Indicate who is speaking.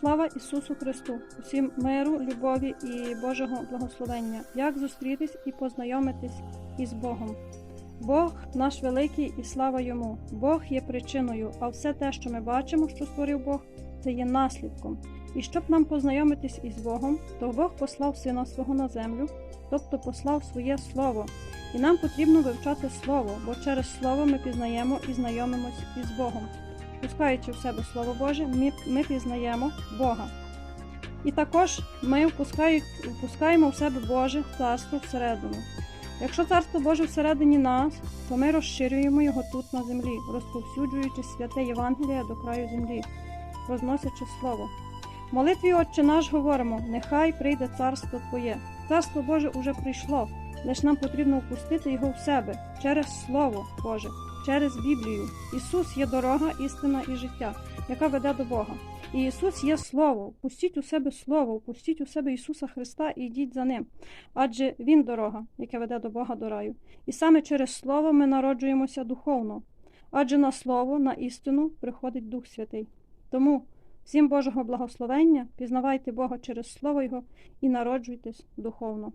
Speaker 1: Слава Ісусу Христу, усім миру, любові і Божого благословення. Як зустрітись і познайомитись із Богом? Бог наш великий і слава йому. Бог є причиною, а все те, що ми бачимо, що створив Бог, це є наслідком. І щоб нам познайомитись із Богом, то Бог послав Сина свого на землю, тобто послав своє Слово. І нам потрібно вивчати Слово, бо через Слово ми пізнаємо і знайомимось із Богом. Впускаючи в себе Слово Боже, ми, ми пізнаємо Бога. І також ми впускаємо в себе Боже царство всередину. Якщо царство Боже всередині нас, то ми розширюємо його тут на землі, розповсюджуючи святе Євангеліє до краю землі, розносячи слово. В молитві Отче наш говоримо: нехай прийде царство Твоє. Царство Боже уже прийшло, лише нам потрібно впустити його в себе через Слово Боже, через Біблію. Ісус є дорога, істина і життя, яка веде до Бога. І Ісус є Слово. Впустіть у себе Слово, впустіть у себе Ісуса Христа і йдіть за Ним. Адже Він дорога, яка веде до Бога до раю. І саме через Слово ми народжуємося духовно. Адже на Слово, на істину приходить Дух Святий. Тому всім Божого благословення, пізнавайте Бога через Слово Його і народжуйтесь духовно.